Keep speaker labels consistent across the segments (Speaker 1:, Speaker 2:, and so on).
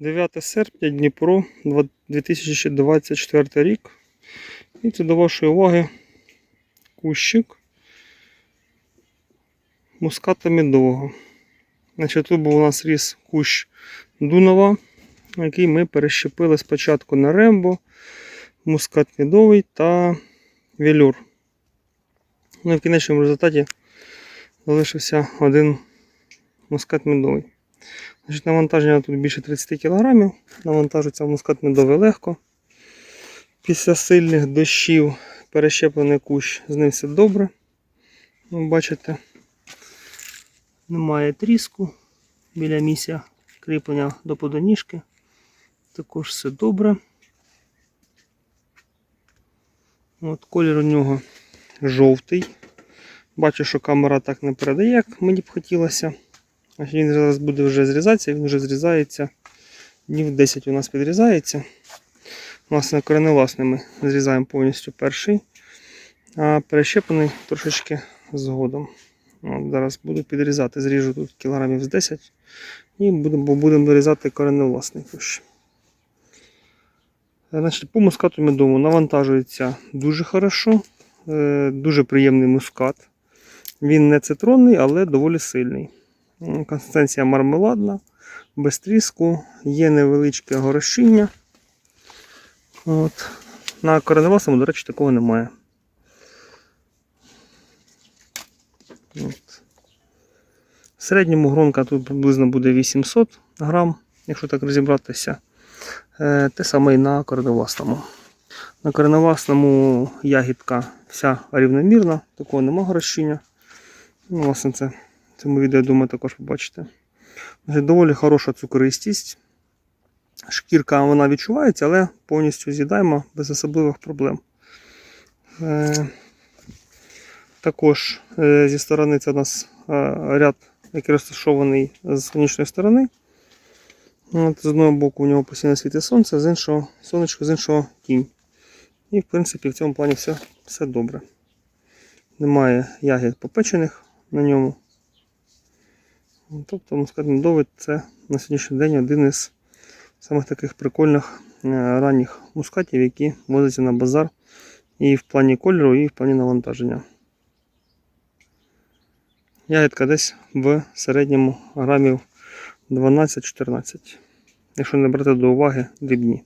Speaker 1: 9 серпня, Дніпро, 2024 рік. І це до вашої уваги кущик муската медового. Значить, тут був у нас ріс кущ Дунова, який ми перещепили спочатку на рембо, мускат медовий та велюр. Ну і в кінечному результаті залишився один мускат медовий. Значить, навантаження тут більше 30 кг. Навантажується мускат медовий легко. Після сильних дощів перещеплений кущ з ним все добре. Ну, бачите, немає тріску біля місця кріплення до подоніжки. Також все добре. От, колір у нього жовтий. Бачу, що камера так не передає, як мені б хотілося. Він зараз буде вже зрізатися, він вже зрізається. Днів 10 у нас підрізається. Власне, кореневласне ми зрізаємо повністю перший, а перещеплений трошечки згодом. От, зараз буду підрізати, зріжу тут кілограмів з 10 і будемо, будемо дорізати кореневласний кущ. Значить, по мускату медовому навантажується дуже хорошо, е, дуже приємний мускат. Він не цитронний, але доволі сильний. М, Консистенція мармеладна, без тріску, є невеличке горошіння. От. На кореневасному, до речі, такого немає. От. В середньому гронка тут приблизно буде 800 грам, якщо так розібратися. Е, Те саме і на кореневасному. На кореневасному ягідка вся рівномірна, такого нема горощіння. Ну, власне, це цьому відео, я думаю, також побачите. Доволі хороша цукористість. Шкірка вона відчувається, але повністю з'їдаємо без особливих проблем. Е, також е, зі сторони це у нас е, ряд, який розташований з сонячної сторони. З одного боку у нього постійно світить сонце, з іншого сонечко, з іншого тінь. І в принципі в цьому плані все, все добре. Немає ягід попечених на ньому. Тобто мускат медовий це на сьогоднішній день один із самих таких прикольних е, ранніх мускатів, які возяться на базар і в плані кольору, і в плані навантаження. Ягідка десь в середньому грамів 12-14. Якщо не брати до уваги дрібні.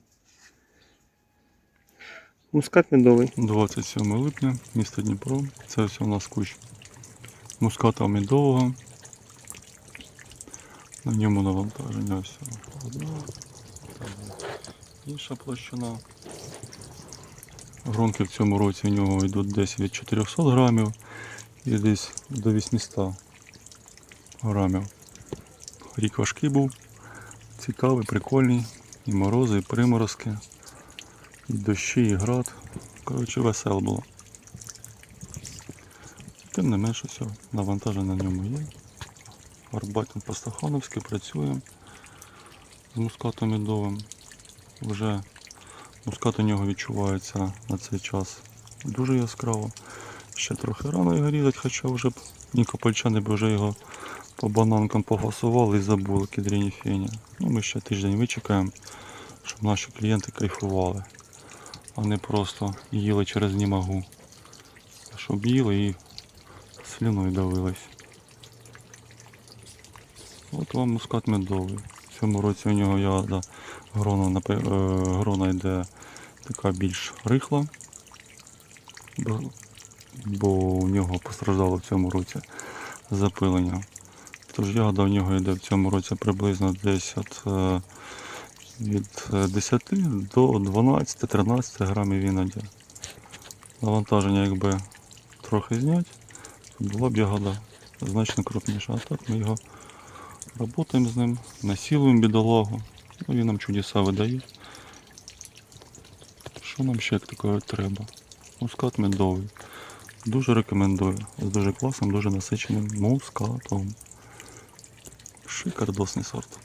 Speaker 1: Мускат медовий.
Speaker 2: 27 липня, місто Дніпро. Це ось у нас кущ муската медового. На ньому навантаження ось одна, інша площина. Гронки в цьому році у нього йдуть десь від 400 грамів і десь до 800 грамів. Рік важкий був, цікавий, прикольний. І морози, і приморозки, і дощі, і град. Коротше, весело було. Тим не менше все, навантаження на ньому є. Арбатин по-стахановськи працює з мускатом медовим. Вже мускат у нього відчувається на цей час дуже яскраво. Ще трохи рано його різати, хоча вже б нікопольчани б вже його по бананкам пофасували і забули кедріні фені. Ну, ми ще тиждень вичекаємо, щоб наші клієнти кайфували, а не просто їли через німагу. Щоб їли і сліною давились. От вам мускат медовий. В цьому році у нього ягода грона, е, грона йде така більш рихла, бо- у нього постраждало в цьому році запилення. Тож ягода в нього йде в цьому році приблизно десь от, е, від е, 10 до 12-13 грамів іноді. Навантаження якби трохи знять, то була б ягода значно крупніша. А так ми його працюємо з ним, насілуємо бідолагу, ну, він нам чудеса видає. Що нам ще такого треба? Мускат медовий. Дуже рекомендую. З дуже класним, дуже насиченим мускатом. Шикардосний сорт.